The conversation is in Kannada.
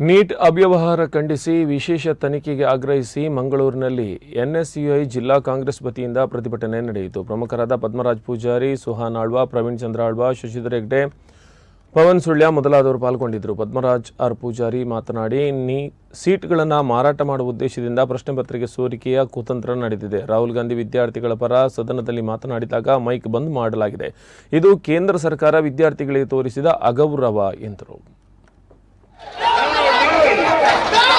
ನೀಟ್ ಅವ್ಯವಹಾರ ಖಂಡಿಸಿ ವಿಶೇಷ ತನಿಖೆಗೆ ಆಗ್ರಹಿಸಿ ಮಂಗಳೂರಿನಲ್ಲಿ ಎನ್ಎಸ್ಯುಐ ಜಿಲ್ಲಾ ಕಾಂಗ್ರೆಸ್ ವತಿಯಿಂದ ಪ್ರತಿಭಟನೆ ನಡೆಯಿತು. ಪ್ರಮುಖರಾದ ಪದ್ಮರಾಜ್ ಪೂಜಾರಿ, ಸುಹಾನ್ ಆಳ್ವ, ಪ್ರವೀಣ್ ಚಂದ್ರ ಆಳ್ವ, ಶಶಿಧರ್ ಹೆಗ್ಡೆ, ಪವನ್ ಸುಳ್ಯ ಮೊದಲಾದವರು ಪಾಲ್ಗೊಂಡಿದ್ದರು. ಪದ್ಮರಾಜ್ ಆರ್ ಪೂಜಾರಿ ಮಾತನಾಡಿ, ನೀ ಸೀಟ್ಗಳನ್ನು ಮಾರಾಟ ಮಾಡುವ ಉದ್ದೇಶದಿಂದ ಪ್ರಶ್ನೆ ಪತ್ರಿಕೆ ಸೋರಿಕೆಯ ಕುತಂತ್ರ ನಡೆದಿದೆ. ರಾಹುಲ್ ಗಾಂಧಿ ವಿದ್ಯಾರ್ಥಿಗಳ ಪರ ಸದನದಲ್ಲಿ ಮಾತನಾಡಿದಾಗ ಮೈಕ್ ಬಂದ್ ಮಾಡಲಾಗಿದೆ. ಇದು ಕೇಂದ್ರ ಸರ್ಕಾರ ವಿದ್ಯಾರ್ಥಿಗಳಿಗೆ ತೋರಿಸಿದ ಅಗೌರವ, ಎಂದರು. No!